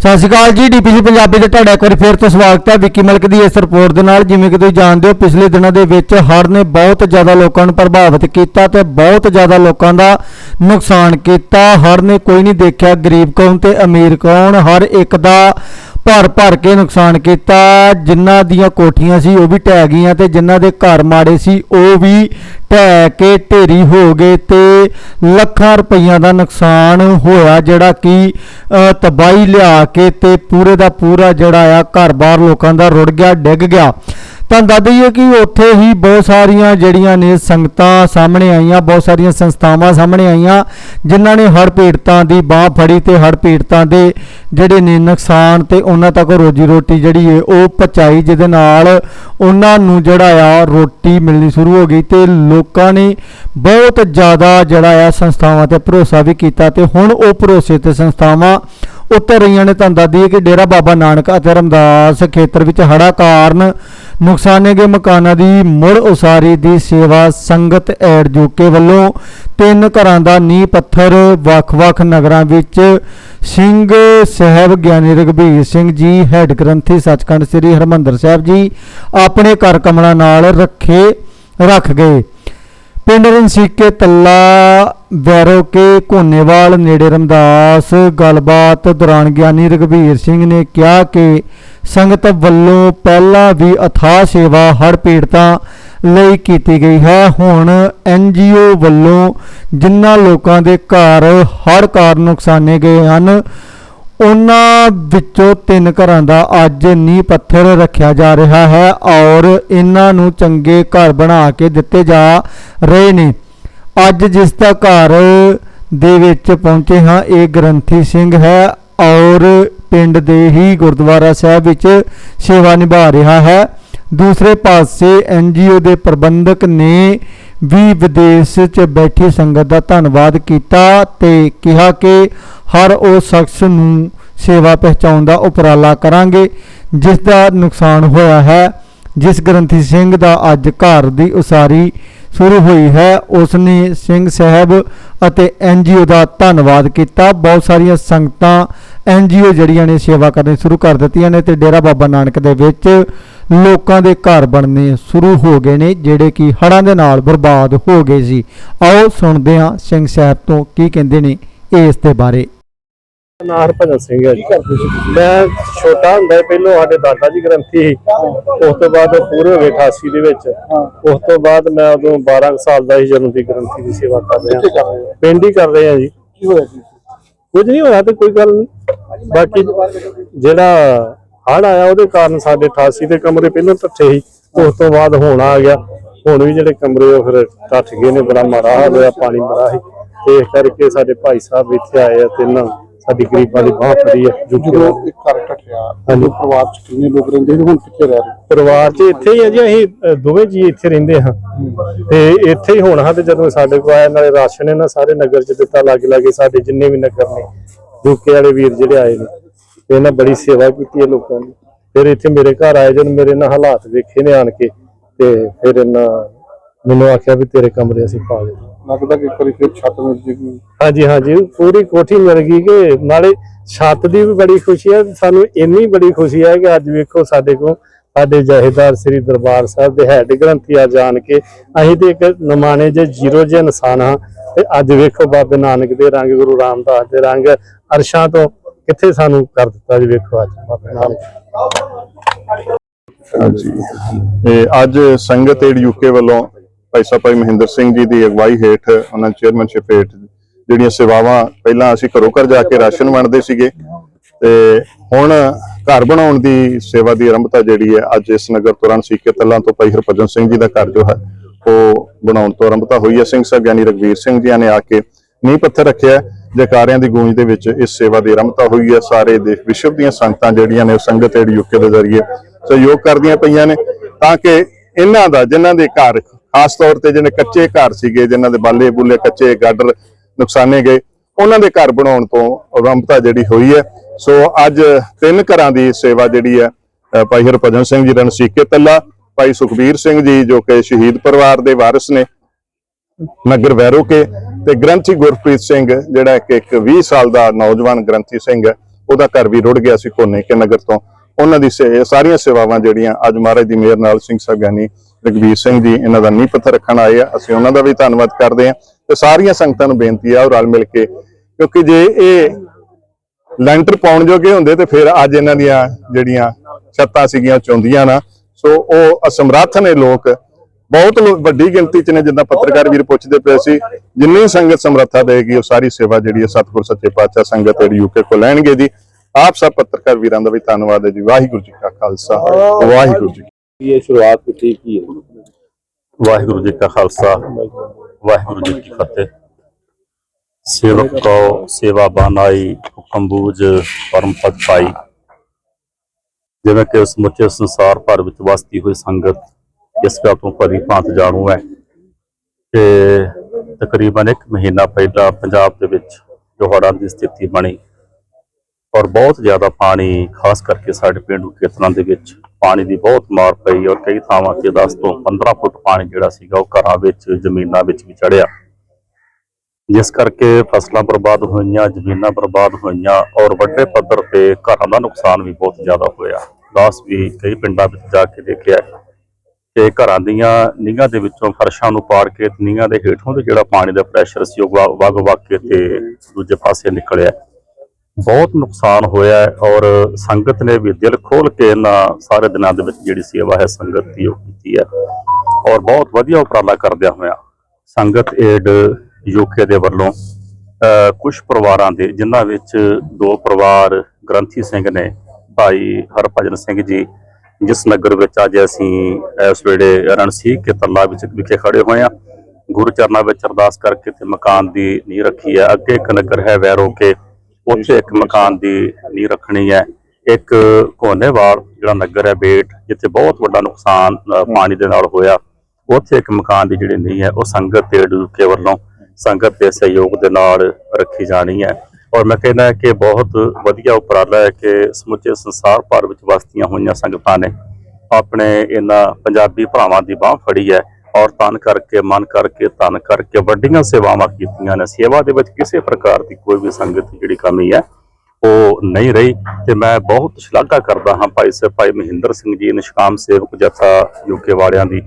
ਸਤਿ ਸ਼੍ਰੀ ਅਕਾਲ ਜੀ, ਡੀਪੀਸੀ ਪੰਜਾਬੀ ਦੇ ਤੁਹਾਡਾ ਇੱਕ ਵਾਰੀ ਫੇਰ ਤੋਂ ਸਵਾਗਤ ਹੈ। ਵਿੱਕੀ ਮਲਕ ਦੀ ਇਸ ਰਿਪੋਰਟ ਦੇ ਨਾਲ, ਜਿਵੇਂ ਕਿ ਤੁਸੀਂ ਜਾਣਦੇ ਹੋ, ਪਿਛਲੇ ਦਿਨਾਂ ਦੇ ਵਿੱਚ ਹੜ੍ਹ ਨੇ ਬਹੁਤ ਜ਼ਿਆਦਾ ਲੋਕਾਂ ਨੂੰ ਪ੍ਰਭਾਵਿਤ ਕੀਤਾ ਤੇ ਬਹੁਤ ਜ਼ਿਆਦਾ ਲੋਕਾਂ ਦਾ ਨੁਕਸਾਨ ਕੀਤਾ। ਹੜ੍ਹ ਨੇ ਕੋਈ ਨਹੀਂ ਦੇਖਿਆ ਗਰੀਬ ਕੌਣ ਤੇ ਅਮੀਰ ਕੌਣ ਹਰ ਇੱਕ ਦਾ ਭਰ ਭਰ ਕੇ ਨੁਕਸਾਨ ਕੀਤਾ। ਜਿਨ੍ਹਾਂ ਦੀਆਂ ਕੋਠੀਆਂ ਸੀ ਉਹ ਵੀ ਢਹਿ ਗਈਆਂ ਤੇ ਜਿਨ੍ਹਾਂ ਦੇ ਘਰ ਮਾੜੇ ਸੀ ਉਹ ਵੀ ਢਹਿ ਕੇ ਢੇਰੀ ਹੋ ਗਏ ਤੇ ਲੱਖਾਂ ਰੁਪਈਆਂ ਦਾ ਨੁਕਸਾਨ ਹੋਇਆ ਜਿਹੜਾ ਕਿ ਅ, ਤਬਾਹੀ ਲਿਆ ਕੇ ਤੇ ਪੂਰੇ ਦਾ ਪੂਰਾ ਜਿਹੜਾ ਆ ਘਰ-ਬਾਰ ਲੋਕਾਂ ਦਾ ਰੁੜ ਗਿਆ ਡਿੱਗ ਗਿਆ। ਤਾਂ ਦੱਸ ਦਈਏ ਕਿ ਉੱਥੇ ਹੀ ਬਹੁਤ ਸਾਰੀਆਂ ਜਿਹੜੀਆਂ ਨੇ ਸੰਗਤਾਂ ਸਾਹਮਣੇ ਆਈਆਂ, ਬਹੁਤ ਸਾਰੀਆਂ ਸੰਸਥਾਵਾਂ ਸਾਹਮਣੇ ਆਈਆਂ, ਜਿਨ੍ਹਾਂ ਨੇ ਹੜ੍ਹ ਪੀੜਤਾਂ ਦੀ ਬਾਹ ਫੜੀ ਤੇ ਹੜ੍ਹ ਪੀੜਤਾਂ ਦੇ ਜਿਹੜੇ ਨੇ ਨੁਕਸਾਨ ਤੇ ਉਹਨਾਂ ਤੱਕ ਰੋਜੀ ਰੋਟੀ ਜਿਹੜੀ ਹੈ ਉਹ ਪਹੁੰਚਾਈ, ਜਿਹਦੇ ਨਾਲ ਉਹਨਾਂ ਨੂੰ ਜਿਹੜਾ ਆ ਰੋਟੀ ਮਿਲਣੀ ਸ਼ੁਰੂ ਹੋ ਗਈ ਤੇ ਲੋਕਾਂ ਨੇ ਬਹੁਤ ਜ਼ਿਆਦਾ ਜਿਹੜਾ ਆ ਸੰਸਥਾਵਾਂ ਤੇ ਭਰੋਸਾ ਵੀ ਕੀਤਾ ਤੇ ਹੁਣ ਉਹ ਭਰੋਸੇ ਤੇ ਸੰਸਥਾਵਾਂ ਉੱਤਰ ਰਹੀਆਂ ਨੇ। ਤੁਹਾਨੂੰ ਦੱਸ ਦਈਏ ਕਿ ਡੇਰਾ ਬਾਬਾ ਨਾਨਕ ਅਤੇ ਰਮਦਾਸ ਖੇਤਰ ਵਿੱਚ ਹੜਾ ਕਾਰਨ ਨੁਕਸਾਨੇ ਗਏ ਮਕਾਨਾਂ ਦੀ, ਮੁੜ ਉਸਾਰੀ ਦੀ ਸੇਵਾ ਸੰਗਤ ਐਡ ਜੋਕੇ ਵੱਲੋਂ। ਤਿੰਨ ਘਰਾਂ ਦਾ ਨੀਂਹ ਪੱਥਰ ਵੱਖ-ਵੱਖ ਨਗਰਾਂ ਵਿੱਚ। ਸਿੰਘ ਸਾਹਿਬ ਗਿਆਨੀ ਰਘਬੀਰ ਸਿੰਘ ਜੀ, ਹੈੱਡ ਗ੍ਰੰਥੀ ਸੱਚਖੰਡ ਸ੍ਰੀ ਹਰਮੰਦਰ ਸਾਹਿਬ ਜੀ, ਆਪਣੇ ਘਰ ਕਮਲਾਂ ਨਾਲ ਰੱਖੇ, ਰੱਖ ਗਏ। ਪਿੰਡ ਰਣਸੀਕੇ ਤੱਲਾ ਵੈਰੋਕੇ ਕੋਨੇਵਾਲ ਨੇੜੇ ਰਮਦਾਸ, ਗੱਲਬਾਤ ਦੌਰਾਨ ਗਿਆਨੀ ਰਘਬੀਰ ਸਿੰਘ ਨੇ ਕਿਹਾ ਕਿ ਸੰਗਤ ਵੱਲੋਂ ਪਹਿਲਾਂ ਵੀ ਅਥਾਹ ਸੇਵਾ ਹੜ੍ਹ ਪੀੜਤਾਂ ਲਈ ਕੀਤੀ ਗਈ ਹੈ। ਹੁਣ ਐਨਜੀਓ ਵੱਲੋਂ ਜਿਨ੍ਹਾਂ ਲੋਕਾਂ ਦੇ ਘਰ ਹੜ੍ਹ ਕਾਰਨ ਨੁਕਸਾਨੇ ਗਏ ਹਨ, ਉਹਨਾਂ ਵਿੱਚੋਂ ਤਿੰਨ ਘਰਾਂ ਦਾ ਅੱਜ ਨੀਂਹ ਪੱਥਰ ਰੱਖਿਆ ਜਾ ਰਿਹਾ ਹੈ ਔਰ ਇਹਨਾਂ ਨੂੰ ਚੰਗੇ ਘਰ ਬਣਾ ਕੇ ਦਿੱਤੇ ਜਾ ਰਹੇ ਨੇ। ਅੱਜ ਜਿਸ ਦਾ ਘਰ ਦੇ ਵਿੱਚ ਪਹੁੰਚੇ ਹਾਂ, ਇਹ ਗ੍ਰੰਥੀ ਸਿੰਘ ਹੈ। ਔਰ ਪਿੰਡ ਦੇ ਹੀ ਗੁਰਦੁਆਰਾ ਸਾਹਿਬ ਵਿੱਚ ਸੇਵਾ ਨਿਭਾ ਰਿਹਾ ਹੈ। ਦੂਸਰੇ ਪਾਸੇ ਐਨਜੀਓ ਦੇ ਪ੍ਰਬੰਧਕ ਨੇ ਵੀ ਵਿਦੇਸ਼ 'ਚ ਬੈਠੀ ਸੰਗਤ ਦਾ ਧੰਨਵਾਦ ਕੀਤਾ ਤੇ ਕਿਹਾ ਕਿ ਹਰ ਉਹ ਸ਼ਖਸ ਨੂੰ ਸੇਵਾ ਪਹੁੰਚਾਉਣ ਦਾ ਉਪਰਾਲਾ ਕਰਾਂਗੇ, ਜਿਸ ਦਾ ਨੁਕਸਾਨ ਹੋਇਆ ਹੈ। ਜਿਸ ਗ੍ਰੰਥੀ ਸਿੰਘ ਦਾ ਅੱਜ ਘਰ ਦੀ ਉਸਾਰੀ ਸ਼ੁਰੂ ਹੋਈ ਹੈ। ਉਸ ਨੇ ਸਿੰਘ ਸਾਹਿਬ ਅਤੇ ਐਨਜੀਓ ਦਾ ਧੰਨਵਾਦ ਕੀਤਾ। ਬਹੁਤ ਸਾਰੀਆਂ ਸੰਗਤਾਂ ਐਨਜੀਓ ਜਿਹੜੀਆਂ ਨੇ ਸੇਵਾ ਕਰਨੀ ਸ਼ੁਰੂ ਕਰ ਦਿੱਤੀਆਂ ਨੇ ਤੇ ਡੇਰਾ ਬਾਬਾ ਨਾਨਕ ਦੇ ਵਿੱਚ ਲੋਕਾਂ ਦੇ ਘਰ ਬਣਨੇ ਸ਼ੁਰੂ ਹੋ ਗਏ ਨੇ, ਜਿਹੜੇ ਕਿ ਹੜ੍ਹਾਂ ਦੇ ਨਾਲ ਬਰਬਾਦ ਹੋ ਗਏ ਸੀ। ਆਓ ਸੁਣਦੇ ਹਾਂ ਸਿੰਘ ਸਾਹਿਬ ਤੋਂ ਕੀ ਕਹਿੰਦੇ ਨੇ ਇਸ ਦੇ ਬਾਰੇ। ਨਾਂ ਹਰਭਜਨ ਸਿੰਘ ਹੈ ਜੀ। ਮੈਂ ਛੋਟਾ ਹੁੰਦਾ ਸੀ, ਪਹਿਲੋਂ ਸਾਡੇ ਦਾਦਾ ਜੀ ਗ੍ਰੰਥੀ ਸੀ। ਉਸ ਤੋਂ ਬਾਅਦ ਉਹ ਪੂਰੇ ਹੋ ਗਏ 88 ਦੇ ਵਿੱਚ। ਉਸ ਤੋਂ ਬਾਅਦ ਮੈਂ ਉਦੋਂ 12 ਕੁ ਸਾਲ ਦਾ ਸੀ ਜਦੋਂ ਦੀ ਗ੍ਰੰਥੀ ਦੀ ਸੇਵਾ ਕਰ ਰਿਹਾ। ਪਿੰਡ ਹੀ ਕਰ ਰਹੇ ਆ ਜੀ। ਕੀ ਹੋਇਆ ਜੀ? ਕੁਝ ਨਹੀਂ ਹੋਇਆ ਤੇ ਕੋਈ ਗੱਲ ਨਹੀਂ। ਬਾਕੀ ਜਿਹੜਾ ਹੜ ਆਇਆ ਉਹਦੇ ਕਾਰਨ ਸਾਡੇ 88 ਦੇ ਕਮਰੇ ਪਹਿਲਾਂ ਟੱਠੇ ਸੀ। ਉਸ ਤੋਂ ਬਾਅਦ ਹੁਣ ਆ ਗਿਆ। ਹੁਣ ਵੀ ਜਿਹੜੇ ਕਮਰੇ ਉਹ ਫਿਰ ਟੱਠ ਗਏ ਨੇ ਬੜਾ ਹਾਲ ਹੋਇਆ ਪਾਣੀ ਬੜਾ ਸੀ। ਤੇ ਇਸ ਕਰਕੇ ਸਾਡੇ ਭਾਈ ਸਾਹਿਬ ਇੱਥੇ ਆਏ ਆ ਤੇ ਇਹਨਾਂ ਸਾਡੀ ਗਰੀਬਾਂ ਦੀ ਬਾਹ ਫੜੀ ਹੈ ਜਦੋਂ ਇੱਕ ਘਰ ਟੱਟਿਆ ਹਾਂਜੀ। ਪਰਿਵਾਰ ਚ ਕਿੰਨੇ ਲੋਕ ਰਹਿੰਦੇ ਨੇ ਹੁਣ ਕਿੱਥੇ ਰਹਿ ਰਹੇ? ਪਰਿਵਾਰ 'ਚ ਇੱਥੇ ਹੀ ਆ ਜੀ ਅਸੀਂ ਅ, ਦੋਵੇਂ ਜੀ ਇੱਥੇ ਰਹਿੰਦੇ ਹਾਂ। ਤੇ ਇੱਥੇ ਹੀ ਹੁਣ ਹਾਂ ਤੇ ਜਦੋਂ ਸਾਡੇ ਕੋਲ ਆਇਆ ਨਾਲੇ ਰਾਸ਼ਨ ਇਹਨਾਂ ਸਾਰੇ ਨਗਰ 'ਚ ਦਿੱਤਾ ਲਾਗੇ ਲਾਗੇ ਸਾਡੇ ਜਿੰਨੇ ਵੀ ਨਗਰ ਨੇ ਯੂਕੇ ਵਾਲੇ ਵੀਰ ਜਿਹੜੇ ਆਏ ਨੇ ਤੇ ਇਹਨਾਂ ਬੜੀ ਸੇਵਾ ਕੀਤੀ ਹੈ ਲੋਕਾਂ ਦੀ ਫਿਰ ਇੱਥੇ ਮੇਰੇ ਘਰ ਆਏ ਜਦ ਮੇਰੇ ਨਾਲ ਹਾਲਾਤ ਵੇਖੇ ਨੇ ਆਣ ਕੇ ਤੇ ਫਿਰ ਇਹਨਾਂ ਮੈਨੂੰ ਆਖਿਆ ਵੀ ਤੇਰੇ ਕਮਰੇ ਅਸੀਂ ਪਾ ਦੇ। ਲੱਗਦਾ ਕਿ ਇੱਕ ਵਾਰੀ ਫਿਰ ਛੱਤ ਮਿਲ ਜੇਗੀ। ਹਾਂਜੀ ਹਾਂਜੀ। ਪੂਰੀ ਕੋਠੀ ਮਿਲ ਗਈ ਕਿ ਨਾਲੇ ਛੱਤ ਦੀ ਵੀ ਬੜੀ ਖੁਸ਼ੀ ਹੈ ਸਾਨੂੰ ਇੰਨੀ ਬੜੀ ਖੁਸ਼ੀ ਹੈ ਕਿ ਅੱਜ ਵੇਖੋ ਸਾਡੇ ਕੋਲ ਸਾਡੇ ਜਹੇਦਾਰ ਸ੍ਰੀ ਦਰਬਾਰ ਸਾਹਿਬ ਦੇ ਹੈਡ ਗ੍ਰੰਥੀ ਆ ਜਾਣ ਕੇ ਅਸੀਂ ਤੇ ਇੱਕ ਨਮਾਣੇ ਜੇ ਜ਼ੀਰੋ ਜੇ ਇਨਸਾਨ ਹਾਂ ਤੇ ਅੱਜ ਵੇਖੋ ਬਾਬੇ ਨਾਨਕ ਦੇ ਰੰਗ ਗੁਰੂ ਰਾਮਦਾਸ ਦੇ ਰੰਗ ਅਰਸ਼ਾਂ ਤੋਂ ਕਿੱਥੇ ਸਾਨੂੰ ਕਰ ਦਿੱਤਾ ਜੀ ਵੇਖੋ ਅੱਜ ਬਾਬੇ ਨਾਨਕ। ਹਾਂਜੀ। ਇਹ ਅੱਜ ਸੰਗਤ ਏਡ ਯੂਕੇ ਵੱਲੋਂ ਭਾਈ ਸਾਹਿਬ, ਭਾਈ ਮਹਿੰਦਰ ਸਿੰਘ ਜੀ ਦੀ ਅਗਵਾਈ ਹੇਠ ਉਹਨਾਂ ਚੇਅਰਮੈਨਸ਼ਿਪ ਹੇਠ ਜਿਹੜੀਆਂ ਸੇਵਾਵਾਂ ਪਹਿਲਾਂ ਅਸੀਂ ਘਰੋਂ ਘਰ ਜਾ ਕੇ ਰਾਸ਼ਨ ਵੰਡਦੇ ਸੀਗੇ ਤੇ ਹੁਣ ਘਰ ਬਣਾਉਣ ਦੀ ਸੇਵਾ ਦੀ ਆਰੰਭਤਾ ਜਿਹੜੀ ਹੈ, ਅੱਜ ਇਸ ਨਗਰ ਤੁਰਨ ਸੀਕੇ ਤਲਾਂ ਤੋਂ ਭਾਈ ਹਰਭਜਨ ਸਿੰਘ ਜੀ ਦਾ ਘਰ ਜੋ ਹੈ, ਉਹ ਬਣਾਉਣ ਤੋਂ ਆਰੰਭਤਾ ਹੋਈ ਹੈ ਸਿੰਘ ਸਾਹਿਬ ਗਿਆਨੀ ਰਗਵੀਰ ਸਿੰਘ ਜੀ ਨੇ ਆ ਕੇ ਨੀਂਹ ਪੱਥਰ ਰੱਖਿਆ ਹੈ। ਜੈਕਾਰਿਆਂ ਦੀ ਗੂੰਜ ਦੇ ਵਿੱਚ ਇਸ ਸੇਵਾ ਦੀ ਆਰੰਭਤਾ ਹੋਈ ਹੈ ਸਾਰੇ ਦੇਸ਼ ਵਿਸ਼ਵ ਦੀਆਂ ਸੰਗਤਾਂ ਜਿਹੜੀਆਂ ਨੇ ਉਹ ਸੰਗਤ ਏਡ ਯੂਕੇ ਦੇ ਜ਼ਰੀਏ ਸਹਿਯੋਗ ਕਰਦੀਆਂ ਪਈਆਂ ਨੇ ਤਾਂ ਕਿ ਇਹਨਾਂ ਦਾ, ਜਿਨ੍ਹਾਂ ਦੇ ਘਰ ਖਾਸ ਤੌਰ ਤੇ ਜਿਹਨੇ ਕੱਚੇ ਘਰ ਸੀਗੇ ਜਿਨ੍ਹਾਂ ਦੇ ਬਾਲੇ ਬੁੱਲੇ ਕੱਚੇ ਗਾਡਰ ਨੁਕਸਾਨੇ ਗਏ ਉਹਨਾਂ ਦੇ ਘਰ ਬਣਾਉਣ ਤੋਂ ਆਰੰਭਤਾ ਜਿਹੜੀ ਹੋਈ ਹੈ। ਸੋ ਅੱਜ ਤਿੰਨ ਘਰਾਂ ਦੀ ਸੇਵਾ ਜਿਹੜੀ ਹੈ ਭਾਈ ਹਰਭਜਨ ਸਿੰਘ ਜੀ ਰਣਸੀਕੇ ਤੱਲਾ ਭਾਈ ਸੁਖਬੀਰ ਸਿੰਘ ਜੀ ਜੋ ਕਿ ਸ਼ਹੀਦ ਪਰਿਵਾਰ ਦੇ ਵਾਰਿਸ ਨੇ ਨਗਰ ਵੈਰੋਕੇ ਤੇ ਗ੍ਰੰਥੀ ਗੁਰਪ੍ਰੀਤ ਸਿੰਘ ਜਿਹੜਾ ਕਿ ਇੱਕ 20 ਸਾਲ ਦਾ ਨੌਜਵਾਨ ਗ੍ਰੰਥੀ ਸਿੰਘ ਹੈ ਉਹਦਾ ਘਰ ਵੀ ਰੁੜ ਗਿਆ ਸੀ ਕੋਨੇ ਕੇ ਨਗਰ ਤੋਂ। ਉਹਨਾਂ ਦੀ ਸਾਰੀਆਂ ਸੇਵਾਵਾਂ ਜਿਹੜੀਆਂ ਅੱਜ ਮਹਾਰਾਜ ਦੀ ਮਿਹਰ ਨਾਲ ਸਿੰਘ ਸਾਹਿਬ ਗਿਆਨੀ ਰਘਵੀਰ ਸਿੰਘ ਜੀ ਇਹਨਾਂ ਦਾ ਨੀਂਹ ਪੱਥਰ ਰੱਖਣ ਆਏ ਆ। ਅਸੀਂ ਉਹਨਾਂ ਦਾ ਵੀ ਧੰਨਵਾਦ ਕਰਦੇ ਹਾਂ ਤੇ ਸਾਰੀਆਂ ਸੰਗਤਾਂ ਨੂੰ ਬੇਨਤੀ ਆ ਉਹ ਰਲ ਮਿਲ ਕੇ, ਕਿਉਂਕਿ ਜੇ ਇਹ ਲੈਂਟਰ ਪਾਉਣ ਜੋਗੇ ਹੁੰਦੇ ਤੇ ਫਿਰ ਅੱਜ ਇਹਨਾਂ ਦੀਆਂ ਜਿਹੜੀਆਂ ਛੱਤਾਂ ਸੀਗੀਆਂ ਚੌਂਦੀਆਂ ਨਾ। ਸੋ ਉਹ ਅਸਮਰੱਥ ਨੇ ਲੋਕ, ਬਹੁਤ ਵੱਡੀ ਗਿਣਤੀ ਚ ਨੇ ਜਿੱਦਾਂ ਪੱਤਰਕਾਰ ਵੀਰ ਪੁੱਛਦੇ ਪਏ ਸੀ, ਜਿੰਨੀ ਸੰਗਤ ਸਮਰੱਥਾ ਦੇਗੀ, ਉਹ ਸਾਰੀ ਸੇਵਾ ਜਿਹੜੀ ਹੈ ਸਤਿਗੁਰ ਸੱਚੇ ਪਾਤਸ਼ਾਹ ਸੰਗਤ ਜਿਹੜੀ ਯੂਕੇ ਕੋ ਲੈਣਗੇ ਜੀ। ਆਪ ਸਭ ਪੱਤਰਕਾਰ ਵੀਰਾਂ ਦਾ ਵੀ ਧੰਨਵਾਦ ਹੈ ਜੀ। ਵਾਹਿਗੁਰੂ ਜੀ ਕਾ ਖਾਲਸਾ, ਵਾਹਿਗੁਰੂ ਜੀ ਇਹ ਸ਼ੁਰੂਆਤ ਕੀਤੀ, ਕੀ ਹੈ? ਵਾਹਿਗੁਰੂ ਜੀ ਕਾ ਖਾਲਸਾ, ਵਾਹਿਗੁਰੂ ਜੀ ਕੀ ਫਤਿਹ। ਸੇਵਕ ਕੋ ਸੇਵਾ ਬਾਨਾਈ ਹੁਕਮ ਬੂਝ ਪਰਮ ਪਦ ਪਾਈ। ਜਿਵੇਂ ਕਿ ਸਮੁੱਚੇ ਸੰਸਾਰ ਭਰ ਵਿੱਚ ਵਸਦੀ ਹੋਈ ਸੰਗਤ ਇਸ ਗੱਲ ਤੋਂ ਭਲੀ ਭਾਂਤ ਜਾਣੂ ਹੈ। ਕਿ ਤਕਰੀਬਨ ਇੱਕ ਮਹੀਨਾ ਪਹਿਲਾਂ ਪੰਜਾਬ ਦੇ ਵਿੱਚ ਜੋ ਦੀ ਸਥਿਤੀ ਬਣੀ। ਔਰ ਬਹੁਤ ਜ਼ਿਆਦਾ ਪਾਣੀ, ਖਾਸ ਕਰਕੇ ਸਾਡੇ ਪਿੰਡੂ ਖੇਤਰਾਂ ਦੇ ਵਿੱਚ ਪਾਣੀ ਦੀ ਬਹੁਤ ਮਾਰ ਪਈ ਔਰ ਕਈ ਥਾਵਾਂ ਤੇ 10 ਤੋਂ 15 ਫੁੱਟ ਪਾਣੀ ਜਿਹੜਾ ਸੀਗਾ ਉਹ ਘਰਾਂ ਵਿੱਚ, ਜ਼ਮੀਨਾਂ ਵਿੱਚ ਵੀ ਚੜਿਆ ਜਿਸ ਕਰਕੇ ਫਸਲਾਂ ਬਰਬਾਦ ਹੋਈਆਂ, ਜ਼ਮੀਨਾਂ ਬਰਬਾਦ ਹੋਈਆਂ ਔਰ ਵੱਡੇ ਪੱਧਰ ਤੇ ਘਰਾਂ ਦਾ ਨੁਕਸਾਨ ਵੀ ਬਹੁਤ ਜ਼ਿਆਦਾ ਹੋਇਆ। ਦਾਸ ਵੀ ਕਈ ਪਿੰਡਾਂ ਵਿੱਚ ਜਾ ਕੇ ਦੇਖਿਆ ਕਿ ਘਰਾਂ ਦੀਆਂ ਨੀਹਾਂ ਦੇ ਵਿੱਚੋਂ ਫਰਸ਼ਾਂ ਨੂੰ ਪਾੜ ਕੇ ਤੇ ਨੀਹਾਂ ਦੇ ਹੇਠੋਂ ਤੇ ਜਿਹੜਾ ਪਾਣੀ ਦਾ ਪ੍ਰੈਸ਼ਰ ਸੀ ਉਹ ਵਗ- ਵਗ ਵਗ ਕੇ ਤੇ ਦੂਜੇ ਪਾਸੇ ਨਿਕਲਿਆ। ਬਹੁਤ ਨੁਕਸਾਨ ਹੋਇਆ ਹੈ ਔਰ ਸੰਗਤ ਨੇ ਵੀ ਦਿਲ ਖੋਲ ਕੇ ਇਹਨਾਂ ਸਾਰੇ ਦਿਨਾਂ ਦੇ ਵਿੱਚ ਜਿਹੜੀ ਸੇਵਾ ਹੈ ਸੰਗਤ ਦੀ ਉਹ ਕੀਤੀ ਹੈ ਔਰ ਬਹੁਤ ਵਧੀਆ ਉਪਰਾਲਾ ਕਰਦਿਆਂ ਹੋਇਆ ਸੰਗਤ ਏਡ ਯੂਕੇ ਦੇ ਵੱਲੋਂ ਕੁਝ ਪਰਿਵਾਰਾਂ ਦੇ, ਜਿਨ੍ਹਾਂ ਵਿੱਚ ਦੋ ਪਰਿਵਾਰ ਗ੍ਰੰਥੀ ਸਿੰਘ ਨੇ, ਭਾਈ ਹਰਭਜਨ ਸਿੰਘ ਜੀ, ਜਿਸ ਨਗਰ ਵਿੱਚ ਅੱਜ ਅਸੀਂ ਇਸ ਵੇਲੇ ਰਣਸੀਕ ਕੇ ਤੱਲਾ ਵਿੱਚ ਵਿਖੇ ਖੜੇ ਹੋਏ ਹਾਂ। ਗੁਰੂ ਚਰਨਾਂ ਵਿੱਚ ਅਰਦਾਸ ਕਰਕੇ ਤੇ ਮਕਾਨ ਦੀ ਨੀਂਹ ਰੱਖੀ ਹੈ। ਅੱਗੇ ਇੱਕ ਨਗਰ ਹੈ ਵੈਰੋ ਕੇ ਉੱਥੇ ਇੱਕ ਮਕਾਨ ਦੀ ਨੀਂਹ ਰੱਖਣੀ ਹੈ, ਇੱਕ ਕੋਨੇਵਾਲ ਜਿਹੜਾ ਨਗਰ ਹੈ ਬੇਟ, ਜਿੱਥੇ ਬਹੁਤ ਵੱਡਾ ਨੁਕਸਾਨ ਪਾਣੀ ਦੇ ਨਾਲ ਹੋਇਆ। ਉੱਥੇ ਇੱਕ ਮਕਾਨ ਦੀ ਜਿਹੜੀ ਨੀਂਹ ਹੈ, ਉਹ ਸੰਗਤ ਤੇ ਡੂਕੇ ਵੱਲੋਂ ਸੰਗਤ ਦੇ ਸਹਿਯੋਗ ਦੇ ਨਾਲ ਰੱਖੀ ਜਾਣੀ ਹੈ। ਔਰ ਮੈਂ ਕਹਿੰਦਾ ਕਿ ਬਹੁਤ ਵਧੀਆ ਉਪਰਾਲਾ ਹੈ ਕਿ ਸਮੁੱਚੇ ਸੰਸਾਰ ਭਰ ਵਿੱਚ ਵਸਦੀਆਂ ਹੋਈਆਂ ਸੰਗਤਾਂ ਨੇ ਆਪਣੇ ਇਹਨਾਂ ਪੰਜਾਬੀ ਭਰਾਵਾਂ ਦੀ ਬਾਹ ਫੜੀ ਹੈ। ਔਰ ਤਨ ਕਰਕੇ, ਮਨ ਕਰਕੇ ਤਨ ਕਰਕੇ ਵੱਡੀਆਂ ਸੇਵਾਵਾਂ ਕੀਤੀਆਂ ਨੇ। ਸੇਵਾ ਦੇ ਵਿੱਚ ਕਿਸੇ ਪ੍ਰਕਾਰ ਦੀ ਕੋਈ ਵੀ ਸੰਗਤ ਜਿਹੜੀ ਕਮੀ ਹੈ, ਉਹ ਨਹੀਂ ਰਹੀ। ਤੇ ਮੈਂ ਬਹੁਤ ਸ਼ਲਾਘਾ ਕਰਦਾ ਹਾਂ ਭਾਈ ਸਾਹਿਬ, ਭਾਈ ਮਹਿੰਦਰ ਸਿੰਘ ਜੀ, ਨਿਸ਼ਕਾਮ ਸੇਵਕ ਜਥਾ ਯੂਕੇ ਵਾਲਿਆਂ ਦੀ,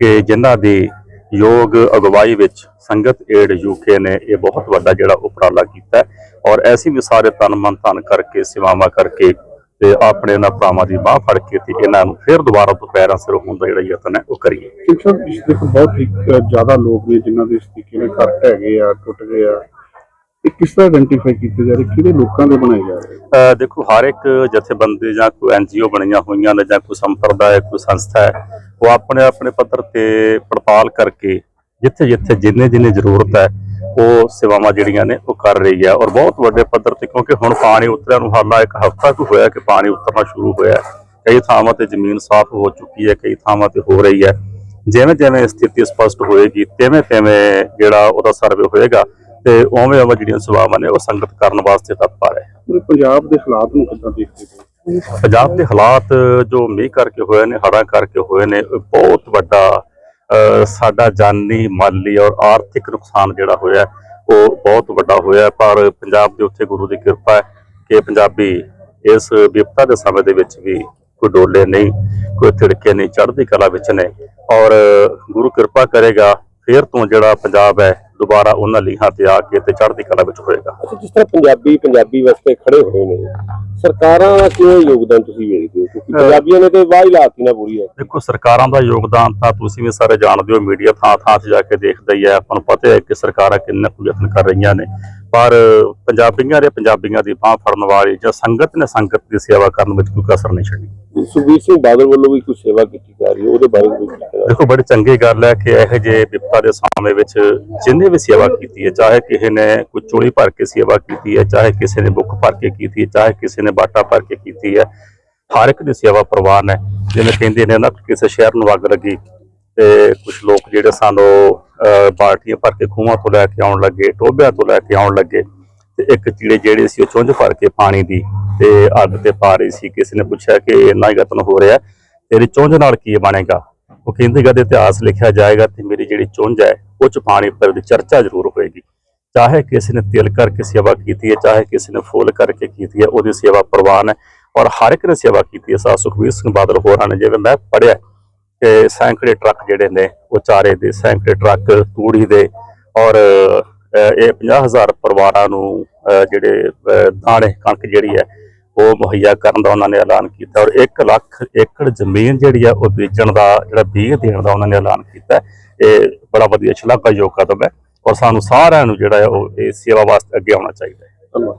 ਕਿ ਜਿਨ੍ਹਾਂ ਦੀ ਯੋਗ ਅਗਵਾਈ ਵਿੱਚ ਸੰਗਤ ਏਡ ਯੂਕੇ ਨੇ ਇਹ ਬਹੁਤ ਵੱਡਾ ਜਿਹੜਾ ਉਪਰਾਲਾ ਕੀਤਾ ਔਰ ਐਸੀ ਵੀ ਸਾਰੇ ਤਨ ਮਨ ਧਨ ਕਰਕੇ, ਸੇਵਾਵਾਂ ਕਰਕੇ ਤੇ ਆਪਣੇ ਇਹਨਾਂ ਭਰਾਵਾਂ ਦੀ ਬਾਹ ਫੜ ਕੇ ਤੇ ਇਹਨਾਂ ਨੂੰ ਫਿਰ ਦੁਬਾਰਾ ਤੋਂ ਪੈਰਾਂ ਸਿਰ ਹੋਣ ਦਾ ਜਿਹੜਾ ਯਤਨ ਹੈ ਉਹ ਕਰੀਏ। ਸਾਹਿਬ ਇਸ ਦੇਖੋ ਬਹੁਤ ਹੀ ਜ਼ਿਆਦਾ ਲੋਕ ਨੇ ਜਿਨ੍ਹਾਂ ਦੇ ਇਸ ਤਰੀਕੇ ਨਾਲ ਗਏ ਆ ਟੁੱਟ ਗਏ ਆ। ਇਹ ਕਿਸ ਤਰ੍ਹਾਂ ਆਇਡੈਂਟੀਫਾਈ ਕੀਤੇ ਜਾ ਰਹੇ? ਕਿਹੜੇ ਲੋਕਾਂ ਦੇ ਬਣਾਏ ਜਾ ਰਹੇ? ਦੇਖੋ ਹਰ ਇੱਕ ਜਥੇਬੰਦੀ ਜਾਂ ਕੋਈ ਐਨਜੀਓ ਬਣੀਆਂ ਹੋਈਆਂ ਨੇ ਜਾਂ ਕੋਈ ਸੰਪਰਦਾਇ ਕੋਈ ਸੰਸਥਾ ਹੈ ਉਹ ਆਪਣੇ ਆਪਣੇ ਪੱਧਰ ਤੇ ਪੜਤਾਲ ਕਰਕੇ ਜਿੱਥੇ ਜਿੱਥੇ ਜਿੰਨੇ ਜਿੰਨੇ ਜ਼ਰੂਰਤ ਹੈ ਉਹ ਸੇਵਾਵਾਂ ਜਿਹੜੀਆਂ ਨੇ ਉਹ ਕਰ ਰਹੀ ਹੈ ਔਰ ਬਹੁਤ ਵੱਡੇ ਪੱਧਰ ਤੇ ਕਿਉਂਕਿ ਹੁਣ ਪਾਣੀ ਉਤਰਿਆ ਨੂੰ ਹਾਲਾ ਇੱਕ ਹਫ਼ਤਾ ਕੁ ਹੋਇਆ ਕਿ ਪਾਣੀ ਉਤਰਨਾ ਸ਼ੁਰੂ ਹੋਇਆ। ਕਈ ਥਾਵਾਂ ਤੇ ਜ਼ਮੀਨ ਸਾਫ਼ ਹੋ ਚੁੱਕੀ ਹੈ ਕਈ ਥਾਵਾਂ ਤੇ ਹੋ ਰਹੀ ਹੈ। ਜਿਵੇਂ ਜਿਵੇਂ ਸਥਿਤੀ ਸਪਸ਼ਟ ਹੋਏਗੀ ਤਿਵੇਂ ਤਿਵੇਂ ਜਿਹੜਾ ਉਹਦਾ ਸਰਵੇ ਹੋਏਗਾ ਤੇ ਉਵੇਂ ਉਵੇਂ ਜਿਹੜੀਆਂ ਸੇਵਾਵਾਂ ਨੇ ਉਹ ਸੰਗਤ ਕਰਨ ਵਾਸਤੇ ਤਤਪਰ ਹੈ। ਪੂਰੇ ਪੰਜਾਬ ਦੇ ਹਾਲਾਤ ਨੂੰ ਕਿੱਦਾਂ ਦੇਖਦੇ ਹੋ? ਪੰਜਾਬ ਦੇ ਹਾਲਾਤ ਜੋ ਮੀਂਹ ਕਰਕੇ ਹੋਏ ਨੇ ਹੜ੍ਹਾਂ ਕਰਕੇ ਹੋਏ ਨੇ ਬਹੁਤ ਵੱਡਾ ਸਾਡਾ ਜਾਨੀ, ਮਾਲੀ ਔਰ ਆਰਥਿਕ ਨੁਕਸਾਨ ਜਿਹੜਾ ਹੋਇਆ, ਉਹ ਬਹੁਤ ਵੱਡਾ ਹੋਇਆ ਪਰ ਪੰਜਾਬ ਦੇ ਉੱਤੇ ਗੁਰੂ ਦੀ ਕਿਰਪਾ ਹੈ ਕਿ ਪੰਜਾਬੀ ਇਸ ਵਿਪਤਾ ਦੇ ਸਮੇਂ ਦੇ ਵਿੱਚ ਵੀ ਕੋਈ ਡੋਲੇ ਨਹੀਂ, ਕੋਈ ਥਿੜਕੇ ਨਹੀਂ, ਚੜ੍ਹਦੀ ਕਲਾ ਵਿੱਚ ਨੇ ਔਰ ਗੁਰੂ ਕਿਰਪਾ ਕਰੇਗਾ, ਫੇਰ ਤੋਂ ਜਿਹੜਾ ਪੰਜਾਬ ਹੈ ਦੁਬਾਰਾ ਉਹਨਾਂ ਲੀਹਾਂ ਤੇ ਆ ਕੇ ਤੇ ਚੜ੍ਹਦੀ ਕਲਾ ਵਿੱਚ ਹੋਏਗਾ। ਅੱਛਾ ਜਿਸ ਤਰ੍ਹਾਂ ਪੰਜਾਬੀ ਪੰਜਾਬੀ ਵਾਸਤੇ ਖੜੇ ਹੋਏ ਨੇ ਸਰਕਾਰਾਂ ਦਾ ਕਿਵੇਂ ਯੋਗਦਾਨ ਤੁਸੀਂ ਵੇਖਦੇ ਹੋ? ਕਿਉਂਕਿ ਪੰਜਾਬੀਆਂ ਨੇ ਤੇ ਵਾਹ ਹੀ ਲਾਤੀ ਨਾ ਪੂਰੀ ਹੈ ਦੇਖੋ ਸਰਕਾਰਾਂ ਦਾ ਯੋਗਦਾਨ ਤਾਂ ਤੁਸੀਂ ਵੀ ਸਾਰੇ ਜਾਣਦੇ ਹੋ ਮੀਡੀਆ ਥਾਂ ਥਾਂ ਤੇ ਜਾ ਕੇ ਦੇਖਦਾ ਹੀ ਹੈ। ਆਪਾਂ ਨੂੰ ਪਤਾ ਹੈ ਕਿ ਸਰਕਾਰਾਂ ਕਿੰਨਾ ਕੁ ਯਤਨ ਕਰ ਰਹੀਆਂ ਨੇ। ਪਰ ਪੰਜਾਬੀਆਂ ਦੇ ਪੰਜਾਬੀਆਂ ਦੀ ਬਾਹ ਫੜਨ ਵਾਲੀ ਜਾਂ ਸੰਗਤ ਨੇ ਸੰਗਤ ਦੀ ਸੇਵਾ ਕਰਨ ਵਿੱਚ ਕੋਈ ਕਸਰ ਨਹੀਂ ਛੱਡੀ। ਸੁਖਬੀਰ ਸਿੰਘ ਬਾਦਲ ਵੱਲੋਂ ਵੀ ਕੁਝ ਸੇਵਾ ਕੀਤੀ ਜਾ ਰਹੀ ਹੈ? ਉਹਦੇ ਬਾਰੇ ਵੀ ਕੁਝ ਕਹਿਣਾ ਦੇਖੋ ਬੜੀ ਚੰਗੀ ਗੱਲ ਹੈ ਕਿ ਇਹੋ ਜਿਹੇ ਵਿਪਤਾ ਦੇ ਸਮੇਂ ਵਿੱਚ ਜਿੰਨੇ ਵੀ ਸੇਵਾ ਕੀਤੀ ਹੈ ਚਾਹੇ ਕਿਸੇ ਨੇ ਕੋਈ ਚੋਲੀ ਭਰ ਕੇ ਸੇਵਾ ਕੀਤੀ ਹੈ ਚਾਹੇ ਕਿਸੇ ਨੇ ਬੁੱਕ ਭਰ ਕੇ ਕੀਤੀ ਹੈ ਚਾਹੇ ਕਿਸੇ ਨੇ ਬਾਟਾ ਭਰ ਕੇ ਕੀਤੀ ਹੈ ਹਰ ਇੱਕ ਦੀ ਸੇਵਾ ਪ੍ਰਵਾਨ ਹੈ। ਜਿਵੇਂ ਕਹਿੰਦੇ ਨੇ ਨਾ ਕਿਸੇ ਸ਼ਹਿਰ ਨੂੰ ਅੱਗ ਲੱਗੀ ਤੇ ਕੁਝ ਲੋਕ ਜਿਹੜੇ ਸਾਨੂੰ ਬਾਲਟੀਆਂ ਭਰ ਕੇ ਖੂਹਾਂ ਤੋਂ ਲੈ ਕੇ ਆਉਣ ਲੱਗੇ ਟੋਬਿਆਂ ਤੋਂ ਲੈ ਕੇ ਆਉਣ ਲੱਗੇ, ਤੇ ਇੱਕ ਚੀੜੇ ਜਿਹੜੇ ਸੀ ਉਹ ਚੁੰਝ ਭਰ ਕੇ ਪਾਣੀ ਦੀ ਤੇ ਅੱਗ ਤੇ ਪਾ ਰਹੀ ਸੀ। ਕਿਸੇ ਨੇ ਪੁੱਛਿਆ ਕਿ ਇੰਨਾ ਹੀ ਯਤਨ ਹੋ ਰਿਹਾ, ਤੇਰੀ ਚੁੰਝ ਨਾਲ ਕੀ ਬਣੇਗਾ? ਉਹ ਕਹਿੰਦੇ ਕਦੇ ਇਤਿਹਾਸ ਲਿਖਿਆ ਜਾਏਗਾ ਤੇ ਮੇਰੀ ਜਿਹੜੀ ਚੁੰਝ ਹੈ, ਉਹ ਚ ਪਾਣੀ ਪਰ ਦੀ ਚਰਚਾ ਜ਼ਰੂਰ ਹੋਏਗੀ। ਚਾਹੇ ਕਿਸੇ ਨੇ ਤਿਲ ਕਰਕੇ ਸੇਵਾ ਕੀਤੀ ਹੈ, ਚਾਹੇ ਕਿਸੇ ਨੇ ਫੁੱਲ ਕਰਕੇ ਕੀਤੀ ਹੈ, ਉਹਦੀ ਸੇਵਾ ਪ੍ਰਵਾਨ ਹੈ ਔਰ ਹਰ ਇੱਕ ਨੇ ਸੇਵਾ ਕੀਤੀ ਹੈ। ਸਾ ਸੁਖਬੀਰ ਸਿੰਘ ਬਾਦਲ ਹੋਰਾਂ ਨੇ, ਜਿਵੇਂ ਮੈਂ ਪੜਿਆ ਕਿ ਸੈਂਕੜੇ ਟਰੱਕ ਜਿਹੜੇ ਨੇ ਉਹ ਚਾਰੇ ਦੇ ਸੈਂਕੜੇ ਟਰੱਕ ਤੂੜੀ ਦੇ ਔਰ ਅਹ, ਇਹ 50000 ਪਰਿਵਾਰਾਂ ਨੂੰ ਜਿਹੜੇ ਦਾਣੇ ਕਣਕ ਜਿਹੜੀ ਹੈ ਉਹ ਮੁਹੱਈਆ ਕਰਨ ਦਾ ਉਹਨਾਂ ਨੇ ਐਲਾਨ ਕੀਤਾ ਔਰ 1 ਲੱਖ ਏਕੜ ਜ਼ਮੀਨ ਜਿਹੜੀ ਹੈ ਉਹ ਬੀਜਣ ਦਾ ਜਿਹੜਾ ਬੀਜ ਦੇਣ ਦਾ ਉਹਨਾਂ ਨੇ ਐਲਾਨ ਕੀਤਾ ਇਹ ਬੜਾ ਵਧੀਆ ਸ਼ਲਾਘਾਯੋਗ ਕਦਮ ਹੈ ਔਰ ਸਾਨੂੰ ਸਾਰਿਆਂ ਨੂੰ ਜਿਹੜਾ ਉਹ ਇਹ ਸੇਵਾ ਵਾਸਤੇ ਅੱਗੇ ਆਉਣਾ ਚਾਹੀਦਾ ਹੈ। ਧੰਨਵਾਦ।